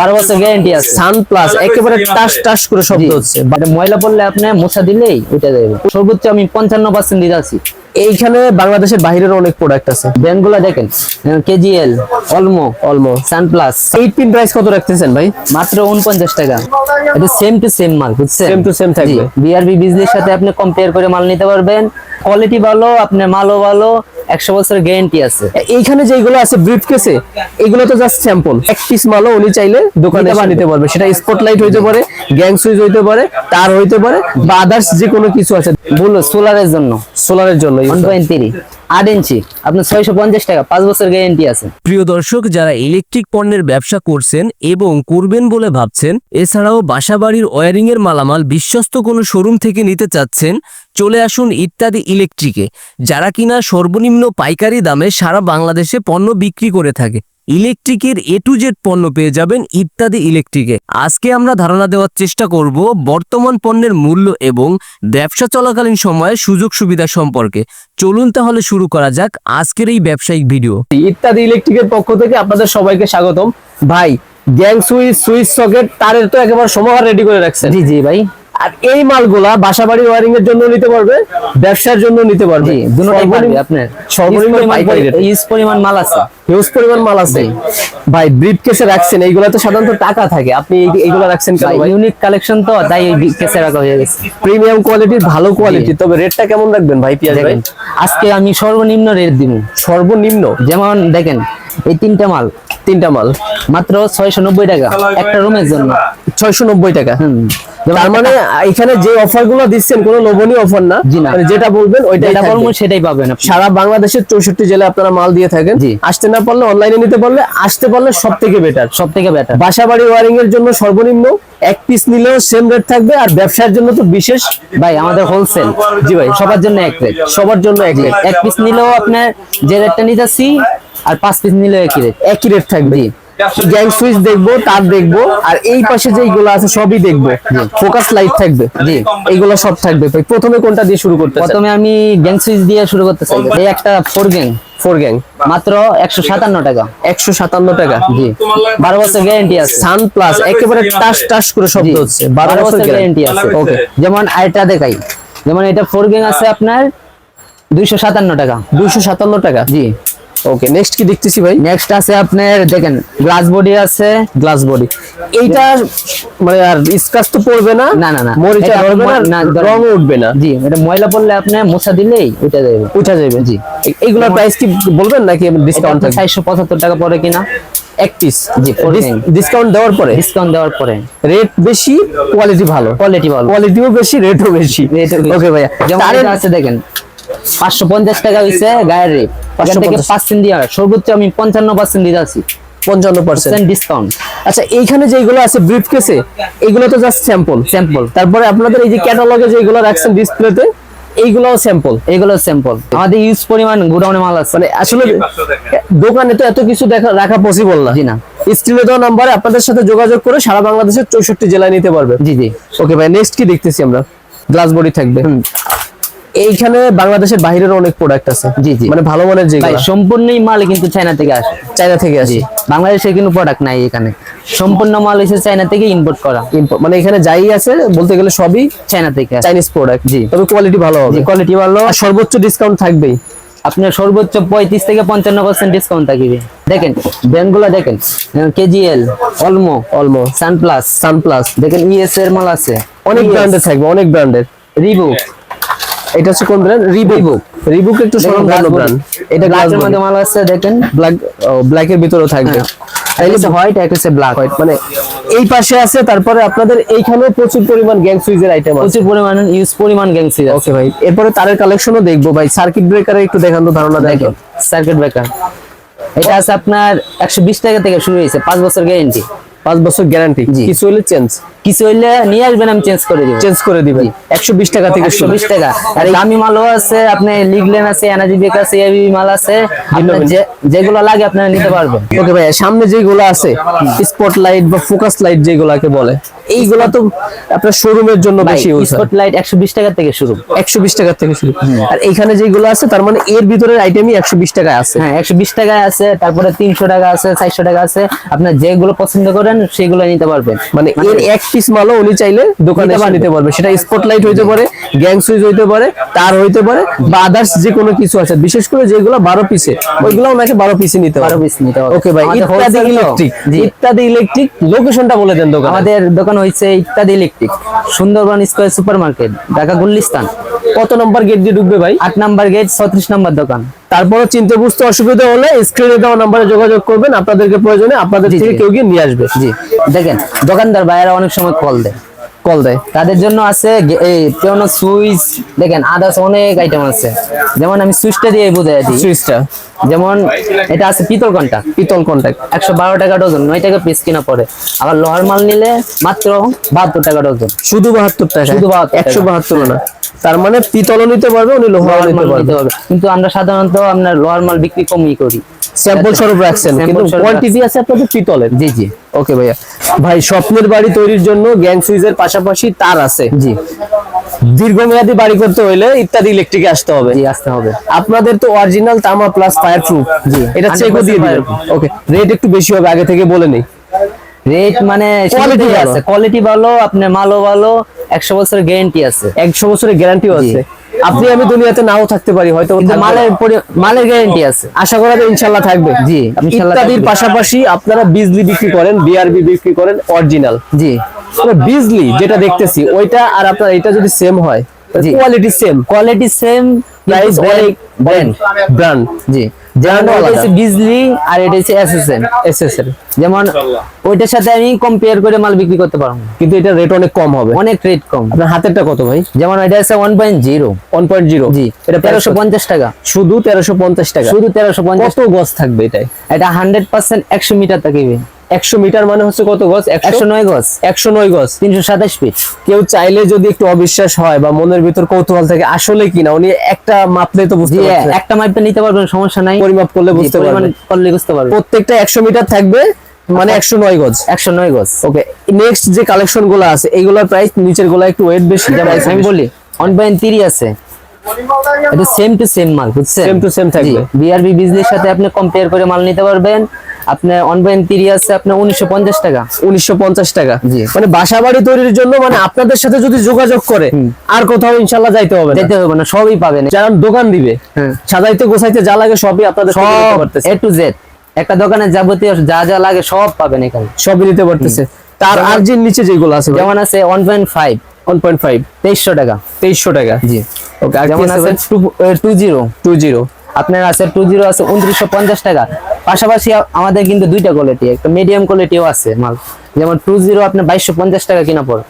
বারো বছর গ্যারান্টি আছে। সান প্লাস একেবারে টাস টাস করে শব্দ হচ্ছে। মানে ময়লা পড়লে আপনি মোছা দিলেই উঠে যাবে সর্বোচ্চ আমি পঞ্চান্ন পার্সেন্ট দিতে আছি এইখানে বাংলাদেশের বাইরের অনেক প্রোডাক্ট আছে। ব্র্যান্ড দেখেন। কেজিএল অলমো অলমো সানপ্লাস এইট পিন প্রাইস কত রাখতেছেন ভাই? মাত্র উনপঞ্চাশ টাকা। এটা সেম টু সেম মাল বুঝছেন? Same to same থাকবে। বিআরবি বিজলির সাথে আপনি কম্পেয়ার করে মাল নিতে পারবেন। কোয়ালিটি ভালো আপনার মালও ভালো। একশো বছরের গ্যারান্টি আছে। এইখানে যেগুলো আছে ব্রিফ কেসে এগুলো তো জাস্ট স্যাম্পল এক পিস মালও উনি চাইলে দোকানে নিতে পারবে। নিতে পারবে। সেটা স্পটলাইট হইতে পারে গ্যাং সুইচ হইতে পারে তার হইতে পারে বা আদার্স যে কোনো কিছু আছে। বলল সোলারের জন্য। সোলারের জন্য ওয়ান পয়েন্ট থ্রি আট ইঞ্চি। আপনার ছয়শো পঞ্চাশ টাকা পাঁচ বছর গ্যারান্টি আছে। প্রিয় দর্শক যারা ইলেকট্রিক পণ্যের ব্যবসা করছেন এবং করবেন বলে ভাবছেন এছাড়াও বাসাবাড়ির ওয়্যারিং এর মালামাল বিশ্বস্ত কোনো শোরুম থেকে নিতে চাচ্ছেন চলে আসুন ইত্যাদি ইলেকট্রিকে যারা কিনা সর্বনিম্ন পাইকারি দামে সারা বাংলাদেশে পণ্য বিক্রি করে থাকে। ইলেকট্রিকের এ টু জেড পণ্য পেয়ে যাবেন ইত্যাদি ইলেকট্রিকে। আজকে আমরা ধারণা দেওয়ার চেষ্টা করব বর্তমান পণ্যের মূল্য এবং ব্যবসা চলাকালীন সময়ে সুযোগ সুবিধা সম্পর্কে। চলুন তাহলে শুরু করা যাক আজকের এই ব্যবসায়িক ভিডিও। ইত্যাদি ইলেকট্রিকের পক্ষ থেকে আপনাদের সবাইকে স্বাগতম। ভাই গ্যাং সুইচ সুইচ সকেট তারের তো একেবারে সমাহার রেডি করে রাখছেন। জি জি ভাই। আর এই মালগুলা বাসা বাসাবাড়ি ওয়ারিং এর জন্য নিতে পারবে ব্যবসার জন্য নিতে পারবে। জি দুটোটাই পারবে আপনার। সর্বনিম্ন ইউজ পরিমাণ মাল আছে। হিউজ পরিমাণ মাল আছে। ভাই ব্রিফ কেসে রাখছেন এইগুলা তো সাধারণত টাকা থাকে। আপনি এই- এইগুলা রাখছেন ভাই ইউনিক কালেকশন তো তাই ওই কেসে রাখা হয়ে গেছে। প্রিমিয়াম কোয়ালিটির ভালো কোয়ালিটি তবে রেটটা কেমন রাখবেন ভাই পিয়াজ ভাই? আজকে আমি সর্বনিম্ন রেট দিব। সর্বনিম্ন? যেমন দেখেন এই তিনটা মাল? তিনটা মাল। মাত্র ছয়শো নব্বই টাকা একটা রুমের জন্য। ছয়শো নব্বই টাকা। হুম। তার মানে এখানে যে অফারগুলো দিচ্ছেন কোনো লোভনীয় অফার না। মানে যেটা বলবেন বলব সেটাই পাবেন সারা বাংলাদেশের চৌষট্টি জেলায় আপনারা মাল দিয়ে থাকেন। আসতে না পারলে অনলাইনে নিতে পারলে আসতে পারলে সব থেকে বেটার সব থেকে বেটার বাসা বাড়ি ওয়ারিং এর জন্য সর্বনিম্ন এক পিস নিলেও সেম রেট থাকবে আর ব্যবসার জন্য তো বিশেষ। ভাই আমাদের হোলসেল জি ভাই সবার জন্য এক রেট সবার জন্য এক রেট এক পিস নিলেও আপনার যে রেটটা নিতেছি আর পাঁচ পিস নিলেও একই রেট একই রেট থাকবে। গ্যাং সুইচ দেখব তার দেখব আর এই পাশে যেগুলো আছে সবই দেখব। ফোকাস লাইট থাকবে। জি। এইগুলো সব থাকবে। ভাই প্রথমে কোনটা দিয়ে শুরু করতে প্রথমে আমি গ্যাং সুইচ দিয়ে শুরু করতে চাই। এই একটা ফোর গ্যাং ফোর গ্যাং মাত্র একশো সাতান্ন টাকা। একশো সাতান্ন টাকা। জি। বারো বছর গ্যারান্টি আছে। সান প্লাস একেবারে টাস টাস করে শব্দ হচ্ছে। বারো বছর গ্যারান্টি গ্যারান্টি আছে। ওকে যেমন আরেকটা দেখাই। যেমন এটা ফোর গ্যাং আছে আপনার দুইশো সাতান্ন টাকা। দুইশো সাতান্ন টাকা? জি। ওকে নেক্সট কি দেখতেছি ভাই? নেক্সট আছে আপনার দেখেন গ্লাস বডি আছে। গ্লাস বডি এইটা মানে আর স্ক্র্যাচ তো পড়বে না? না, না, না। মরিচা ধরবে না? রং উঠবে না? জি এটা ময়লা পড়লে আপনি মোছা দিলেই উঠে যাবে উঠা যাবে জি। এইগুলোর প্রাইস কি বলবেন নাকি ডিসকাউন্ট থাকবে? চারশো পঁচাত্তর টাকা পরে কিনা? এক পিস জি, ডিসকাউন্ট দেওয়ার পরে? ডিসকাউন্ট দেওয়ার পরে। রেট বেশি কোয়ালিটি ভালো? কোয়ালিটি ভালো। কোয়ালিটিও বেশি রেটও বেশি। ওকে ভাইয়া। যেমন আছে দেখেন পাঁচশো পঞ্চাশ টাকা হইছে গায়ের রেট থেকে পার্সেন্ট দিয়ে সর্বোচ্চ আমি পঞ্চান্ন পার্সেন্ট আছি পঞ্চান্ন পার্সেন্ট ডিসকাউন্ট আচ্ছা এইখানে যেগুলো আছে ব্রিফ কেসে এগুলো তো জাস্ট স্যাম্পল স্যাম্পল তারপরে আপনাদের এই যে ক্যাটালগে যেগুলো রাখছেন ডিসপ্লেতে এইগুলোও স্যাম্পল এগুলো স্যাম্পল আমাদের ইউজ পরিমাণ গোডাউনে মাল আছে। মানে আসলে দোকানে তো এত কিছু দেখা রাখা পসিবল না। জি না। স্ক্রিনে দেওয়া নাম্বারে আপনাদের সাথে যোগাযোগ করে সারা বাংলাদেশের চৌষট্টি জেলায় নিতে পারবে। জি জি। ওকে ভাই নেক্সট কি দেখতেছি আমরা? গ্লাস বডি থাকবে। এইখানে বাংলাদেশের বাইরের অনেক প্রোডাক্ট আছে। জি, জি। মানে ভালো মানের যেগুলো। সম্পূর্ণই মাল কিন্তু চায়না থেকে আসে। চায়না থেকে আসে। বাংলাদেশে কোনো প্রোডাক্ট নাই এখানে। সম্পূর্ণ মাল এসে চায়না থেকে ইম্পোর্ট করা। Import- মানে এখানে যাই আছে বলতে গেলে সবই চায়না থেকে আসে। চাইনিজ প্রোডাক্ট জি। তবে কোয়ালিটি ভালো হবে। কোয়ালিটি ভালো। আর সর্বোচ্চ ডিসকাউন্ট থাকবেই। আপনার সর্বোচ্চ পঁয়ত্রিশ থেকে পঞ্চান্ন পার্সেন্ট ডিসকাউন্ট থাকবে। দেখেন ব্র্যান্ডগুলো দেখেন কেজিএল অলমো অলমো সানপ্লাস সানপ্লাস দেখেন ইএস এর মাল আছে। অনেক ব্র্যান্ডের থাকবে অনেক ব্র্যান্ডের রিবুক এটা হচ্ছে কোন ব্র্যান্ড রিবুক রিবুক একটু স্বনামধন্য ব্র্যান্ড এটা গ্লাসের মধ্যে মাল আছে দেখেন। ব্ল্যাক ব্ল্যাক এর ভিতরেও থাকবে। তাইলে হোয়াইট একটা হচ্ছে ব্ল্যাক White, মানে এই পাশে আছে তারপরে আপনাদের এইখানে প্রচুর পরিমাণ গ্যাং সুইজের আইটেম আছে। প্রচুর পরিমাণ ইউজ পরিমাণ গ্যাংসি আছে। ওকে ভাই। এরপরে তারের কালেকশনও দেখব ভাই। সার্কিট ব্রেকারে একটু দেখান তো ধারণা দেখেন সার্কিট ব্রেকার এটা আছে আপনার একশো বিশ টাকা থেকে শুরু হয়েছে পাঁচ বছর গ্যারেন্টি পাঁচ বছর গ্যারান্টি কিছু হলে চেঞ্জ কিছু হইলে নিয়ে আসবেন আমি চেঞ্জ করে দিব। চেঞ্জ করে দিবেন। একশো বিশ টাকা থেকে একশো বিশ টাকা। আর এই দামি মালও আছে আপনি লিগলেন আছে এনার্জি বেক আছে এবি মাল আছে যেগুলো লাগে আপনারা নিতে পারবেন। ওকে ভাই সামনে যেগুলো আছে স্পট লাইট বা ফোকাস লাইট যেগুলাকে বলে এইগুলা তো আপনার শোরুমের জন্য বেশি ইউজ হয়। স্পটলাইট একশো বিশ টাকা থেকে শুরু। একশো বিশ টাকা থেকে শুরু। আর এইখানে যেগুলো আছে তার মানে এর ভিতরের আইটেমই একশো বিশ টাকায় আছে। হ্যাঁ একশো বিশ টাকায় আছে তারপরে তিনশো টাকা আছে চারশো টাকা আছে। আপনার যেগুলো পছন্দ করেন বলবেন সেগুলো নিতে পারবেন। মানে এর এক পিস মালও উনি চাইলে দোকানে নিতে পারবে। নিতে পারবে সেটা স্পটলাইট হইতে পারে গ্যাং সুইচ হইতে পারে তার হইতে পারে বা আদার্স যে কোনো কিছু আছে। বিশেষ করে যেগুলো বারো পিসে ওইগুলো ওনাকে বারো পিসে নিতে বারো পিস নিতে হবে। ওকে ভাই ইত্যাদি ইলেকট্রিক ইত্যাদি ইলেকট্রিক লোকেশনটা বলে দেন দোকান। আমাদের দোকান হচ্ছে ইত্যাদি electric Sundarban square super market Dhaka Gulistan কত নম্বর গেট দিয়ে ঢুকবে ভাই? আট নম্বর গেট ছত্রিশ নম্বর দোকান। তারপরে চিনতে বুঝতে অসুবিধা হলে স্ক্রিনে দেওয়া নাম্বারে যোগাযোগ করবেন। আপনাদেরকে প্রয়োজনে আপনাদের থেকে কেউ গিয়ে নিয়ে আসবে। জি। দেখেন দোকানদার ভাইয়েরা অনেক সময় কল দেয়। কল দেয়। তাদের জন্য আছে এই কোনো সুইচ দেখেন আদার্স অনেক আইটেম আছে। যেমন আমি সুইচটা দিয়ে বুঝাই দিই। সুইচটা। যেমন এটা আছে পিতল ঘণ্টা। পিতল কন্ট্যাক্ট একশো বারো টাকা ডজন নয় টাকা পিস কিনা পড়ে। আবার লোহার মাল নিলে মাত্র বাহাত্তর টাকা ডজন। শুধু বাহাত্তর টাকা? শুধু 72 টাকা। একশো বাহাত্তর না। তার মানে পিতলও নিতে পারবে উনি লোহার নিতে মাল পারবে। কিন্তু আমরা সাধারণত আপনার লোহার মাল বিক্রি কমই করি। স্যাম্পল স্বরূপ রাখছেন কিন্তু কোয়ান্টিটি আছে আপনাদের পিতলের। জি জি। ওকে ভাইয়া। ভাই স্বপ্নের বাড়ি তৈরির জন্য গ্যাং সুইচের পাশাপাশি তার আছে। জি। দীর্ঘমেয়াদী বাড়ি করতে হলে ইত্যাদি ইলেকট্রিকে আসতে হবে। জি আসতে হবে। আপনাদের তো অরিজিনাল তামা প্লাস ফায়ার প্রুফ জি, এটা চেকও 100% দিয়ে দিবেন। ওকে রেট একটু বেশি হবে আগে থেকে বলে নেই। রেট মানে কোয়ালিটি আছে। কোয়ালিটি ভালো আপনার মালও ভালো একশো বছরের গ্যারান্টি আছে। একশো বছরের গ্যারান্টিও আছে। আপনি আমি দুনিয়াতে নাও থাকতে পারি হয়তো মালের মালের গ্যারান্টি আছে। আশা করা যায় ইনশাল্লাহ থাকবে। জি, ইত্যাদির পাশাপাশি আপনারা বিজলি বিক্রি করেন বিআরবি বিক্রি করেন অরিজিনাল জি। বিজলি যেটা দেখতেছি ওইটা আর আপনার এটা যদি সেম হয় quality same quality same price brand brand জি। যেমন এটা বিজলি আর এটা হচ্ছে এসএসএন এসএসএর যেমন ওইটার সাথে আমি কম্পেয়ার করে মাল বিক্রি করতে পারব। কিন্তু এটা রেট অনেক কম হবে। অনেক রেট কম। আপনার হাতেরটা কত ভাই? যেমন এটা আছে one point zero one point zero জি এটা এটা তেরোশো তেরোশো পঞ্চাশ টাকা। শুধু তেরোশো পঞ্চাশ টাকা? শুধু তেরোশো পঞ্চাশ কত গজ থাকবে এটাই? এটা হান্ড্রেড পার্সেন্ট একশো মিটার থাকবে একশো মিটার মানে হচ্ছে কত গজ? একশো নয় গজ। একশো নয় গজ। তিনশো সাতাশ ফিট। কেউ চাইলে যদি একটু অবিশ্বাস হয় বা মনের ভিতর কৌতূহল থাকে আসলে কিনা উনি একটা মাপলে তো বুঝতে পারছে। একটা মাইপে নিতে পারবেন সমস্যা নাই। পরিমাপ করলে বুঝতে পারবেন। করলে বুঝতে পারবেন। প্রত্যেকটা একশো মিটার থাকবে মানে একশো নয় গজ। একশো নয় গজ। ওকে নেক্সট যে কালেকশনগুলো আছে এইগুলোর প্রাইস নিচেরগুলো একটু ওয়েট বেশি আমি বলি ওয়ান পয়েন্ট থ্রি আছে। এটা সেম টু সেম মাল বুঝছেন? Same to same থাকবে। বিআরবি বিজলির সাথে আপনি কম্পেয়ার করে মাল নিতে পারবেন। আপনার থ্রি আছে আপনার উনিশশো পঞ্চাশ টাকা। উনিশশো পঞ্চাশ টাকা। মানে বাসা বাড়ি তৈরির জন্য মানে আপনাদের সাথে যদি যোগাযোগ করে আর কোথাও ইনশাল্লাহ যাইতে হবে যেতে হবে না সবই পাবেন। যারা দোকান দিবে হ্যাঁ। সাজাইতে গোছাইতে যা লাগে সবই আপনাদের সব এ টু জেড একটা দোকানে যাবতীয় যা যা লাগে সব পাবেন এখানে। সবই নিতে পারতেছে। তার আর যে নিচে যেগুলো আছে যেমন আছে one point five one point five তেইশশো টাকা। তেইশশো টাকা। জি। ওকে আর যেমন আছে টু জিরো টু জিরো আপনার আছে টু জিরো আছে উনত্রিশশো পঞ্চাশ টাকা। পাশাপাশি আমাদের কিন্তু দুইটা কোয়ালিটি একটা মিডিয়াম কোয়ালিটিও আছে মাল। যেমন টু জিরো আপনার বাইশশো পঞ্চাশ টাকা কিনা পড়ে।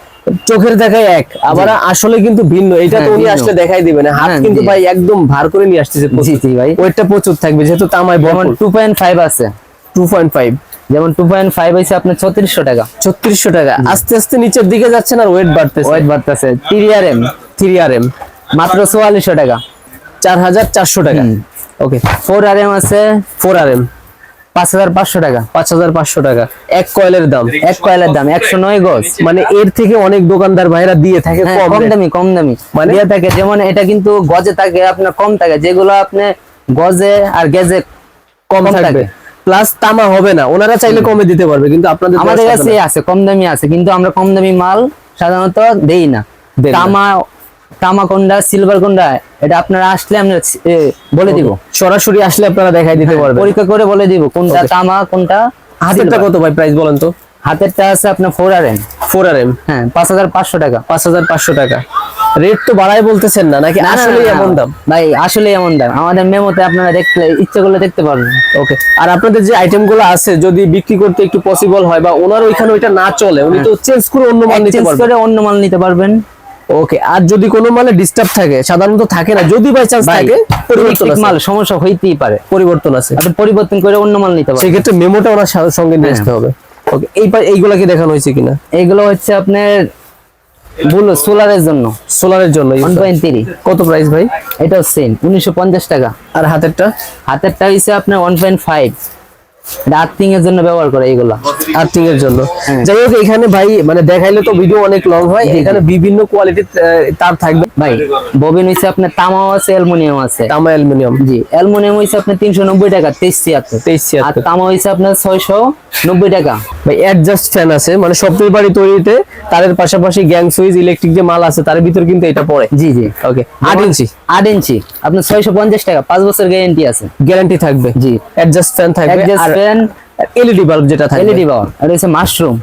চোখের দেখায় এক আবার আসলে কিন্তু ভিন্ন। এটা তো হ্যাঁ, উনি আসলে দেখাই দিবেন। হাত হ্যাঁ, কিন্তু ভাই একদম ভার করে নিয়ে আসতেছে জি জি ভাই। ওয়েটটা প্রচুর থাকবে যেহেতু তামায় যেমন টু পয়েন্ট ফাইভ আছে। টু পয়েন্ট ফাইভ যেমন টু পয়েন্ট ফাইভ হয়েছে আপনার ছত্রিশশো টাকা। ছত্রিশশো টাকা। আস্তে আস্তে নিচের দিকে যাচ্ছেন আর ওয়েট বাড়তেছে। ওয়েট বাড়তেছে। Three R M three R M মাত্র চুয়াল্লিশশো টাকা। চার হাজার চারশো টাকা। ওকে ফোর আর এম আছে। ফোর আর এম পাঁচ হাজার পাঁচশো টাকা। পাঁচ হাজার পাঁচশো টাকা। এক কয়েলের দাম। এক কয়েলের দাম একশো নয় গজ। মানে এর থেকে অনেক দোকানদার ভাইরা দিয়ে থাকে হ্যাঁ, কম দামি কম দামি। মানে? দিয়ে থাকে যেমন এটা কিন্তু গজে থাকে আপনার কম থাকে যেগুলো আপনি গজে আর গেজে কম থাকবে। প্লাস তামা হবে না। ওনারা চাইলে কমে দিতে পারবে কিন্তু আপনাদের আমাদের কাছে আছে কম দামি আছে কিন্তু আমরা কম দামি মাল সাধারণত দেই না। না। তামা তামা কোনটা সিলভার কোনটা এটা আপনারা আসলে আমরা বলে দিব। সরাসরি আসলে আপনারা দেখাই দিতে হ্যাঁ, পারবেন। পরীক্ষা করে বলে দিব কোনটা তামা কোনটা হাতেরটা কত ভাই প্রাইস বলেন তো? হাতেরটা আছে আপনার four R M four R M হ্যাঁ পাঁচ হাজার পাঁচশো টাকা। পাঁচ হাজার পাঁচশো টাকা। রেট তো বাড়াই বলতেছেন না নাকি আসলে এমন দাম? ভাই আসলে এমন দাম। আমাদের মেমোতে আপনারা দেখতে ইচ্ছে করলে দেখতে পারবেন। ওকে। আর আপনাদের যে আইটেমগুলো আছে যদি বিক্রি করতে একটু পসিবল হয় বা ওনার ওইখানে ওইটা না চলে উনি তো চেঞ্জ করে অন্য মাল নিতে চেঞ্জ পারবেন। করে অন্য মাল নিতে পারবেন। ওকে আর যদি কোনো মালে ডিস্টার্ব থাকে সাধারণত থাকে না যদি বাই চান্স থাকে পরিবর্তন আছে। মাল সমস্যা হইতেই পারে। পরিবর্তন আছে। আপনি পরিবর্তন করে অন্য মাল নিতে পারবেন। সেক্ষেত্রে মেমোটা ওনার সঙ্গে নিয়ে হ্যাঁ। আসতে হবে। ওকে এই এইগুলা কি দেখানো হয়েছে কিনা? এগুলো হচ্ছে আপনার বুলো সোলারের জন্য। সোলারের জন্য ওয়ান পয়েন্ট থ্রি কত প্রাইস ভাই? এটা সেম উনিশশো পঞ্চাশ টাকা। আর হাতেরটা? হাতেরটা হচ্ছে আপনার ওয়ান পয়েন্ট ফাইভ এটা আর্থিং এর জন্য ব্যবহার করে এইগুলা আর্থিং এর জন্য। যাই হোক এখানে ভাই মানে দেখাইলে তো ভিডিও অনেক লং হয়। এখানে বিভিন্ন কোয়ালিটির তার থাকবে। ভাই ববিন হইছে আপনার তামাও আছে অ্যালুমিনিয়াম আছে। তামা অ্যালুমিনিয়াম। জি অ্যালুমিনিয়াম হইছে আপনার তিনশো নব্বই টাকা আর তামা হইছে আপনার ছয়শো নব্বই টাকা। ভাই অ্যাডজাস্ট ফ্যান আছে। মানে স্বপ্নের বাড়ি তৈরিতে তারের পাশাপাশি গ্যাং সুইচ ইলেকট্রিক যে মাল আছে তার ভিতর কিন্তু এটা পড়ে। জি জি। ওকে আট ইঞ্চি। আট ইঞ্চি। আপনার ছয়শো পঞ্চাশ টাকা পাঁচ বছর গ্যারেন্টি আছে। গ্যারান্টি থাকবে। জি। অ্যাডজাস্ট ফ্যান থাকবে। আর fan, এলইডি বাল্ব যেটা থাকবে এলইডি এটা হচ্ছে mushroom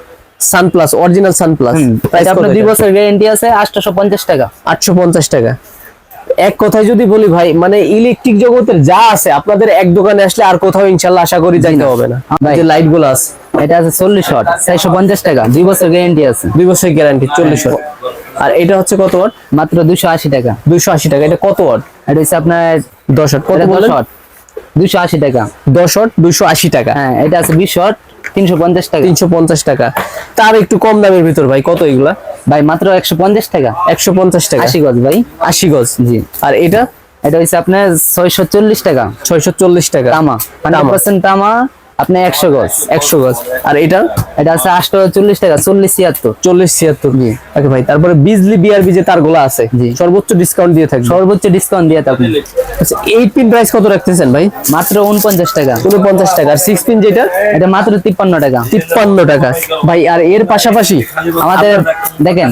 Sunplus original Sunplus price আপনার দুই বছর গ্যারেন্টি আছে আটশো পঞ্চাশ টাকা। আটশো পঞ্চাশ টাকা। এক কথায় যদি বলি ভাই মানে ইলেকট্রিক জগতের যা আছে আপনাদের এক দোকানে আসলে আর কোথাও ইনশাল্লাহ আশা করি যাইতে হবে না। যে লাইটগুলো আছে। এটা আছে চল্লিশ শট চারশো পঞ্চাশ টাকা। দুই বছর গ্যারেন্টি আছে। দুই বছর গ্যারান্টি চল্লিশ ওয়াট আর এটা হচ্ছে কত ওয়াট মাত্র দুশো আশি টাকা। দুইশো আশি টাকা। এটা কত ওয়াট এটা হচ্ছে আপনার দশ ওয়াট কত এটা দশ দুশো আশি টাকা। দশ দুইশো আশি টাকা। হ্যাঁ এটা আছে বিশ শট তিনশো পঞ্চাশ টাকা। তিনশো পঞ্চাশ টাকা। তার একটু কম দামের ভিতর ভাই কত এগুলা? ভাই মাত্র একশো পঞ্চাশ টাকা। একশো পঞ্চাশ টাকা। আশি গজ ভাই। আশি গজ। জি। আর এটা? এটা হচ্ছে আপনার ছয়শো চল্লিশ টাকা। ছয়শো চল্লিশ টাকা। তামা। হান্ড্রেড পার্সেন্ট তামা আপনি একশো গজ একশো গজ। আর এটা এটা আছে আটশো চল্লিশ টাকা চল্লিশ ছিয়াত্তর। চল্লিশ ছিয়াত্তর। জি। ওকে ভাই তারপরে বিজলি বিআরবি যে তারগুলো আছে জি। সর্বোচ্চ ডিসকাউন্ট দিয়ে থাকবে। সর্বোচ্চ ডিসকাউন্ট দিয়ে আপনি আচ্ছা এইট পিন প্রাইস কত রাখতেছেন ভাই? মাত্র উনপঞ্চাশ টাকা। উনপঞ্চাশ টাকা। আর সিক্স পিন যেটা? এটা মাত্র তিপ্পান্ন টাকা। তিপ্পান্ন টাকা। ভাই আর এর পাশাপাশি আমাদের দেখেন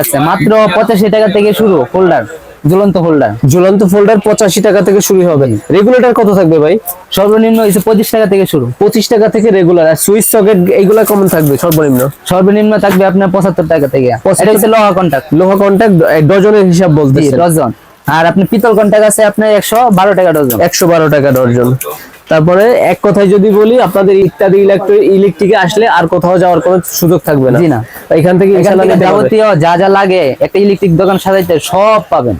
আছে মাত্র পঁচাশি টাকা থেকে শুরু হোল্ডার ঝুলন্ত হোল্ডার ঝুলন্ত ফোল্ডার পঁচাশি টাকা থেকে শুরু হবে। রেগুলেটর কত থাকবে ভাই? সর্বনিম্ন হচ্ছে পঁচিশ টাকা থেকে শুরু। পঁচিশ টাকা থেকে রেগুলার আর সুইচ সকেট এইগুলা কমন থাকবে? সর্বনিম্ন? সর্বনিম্ন থাকবে আপনার পঁচাত্তর টাকা থেকে। এটা হচ্ছে লোহা কন্ট্যাক্ট লোহা কন্ট্যাক্ট ডজনের হিসাব বলতে ডজন। আর আপনি পিতল কন্ট্যাক্ট আছে আপনার একশো বারো টাকা ডজন। একশো বারো টাকা ডজন। তারপরে এক কথায় যদি বলি আপনাদের ইত্যাদি ইলেকট্রিক ইলেকট্রিকে আসলে আর কোথাও যাওয়ার কোনো সুযোগ থাকবে না। এখান থেকে যাবতীয় যা যা লাগে একটা ইলেকট্রিক দোকান সাজাইতে সব পাবেন।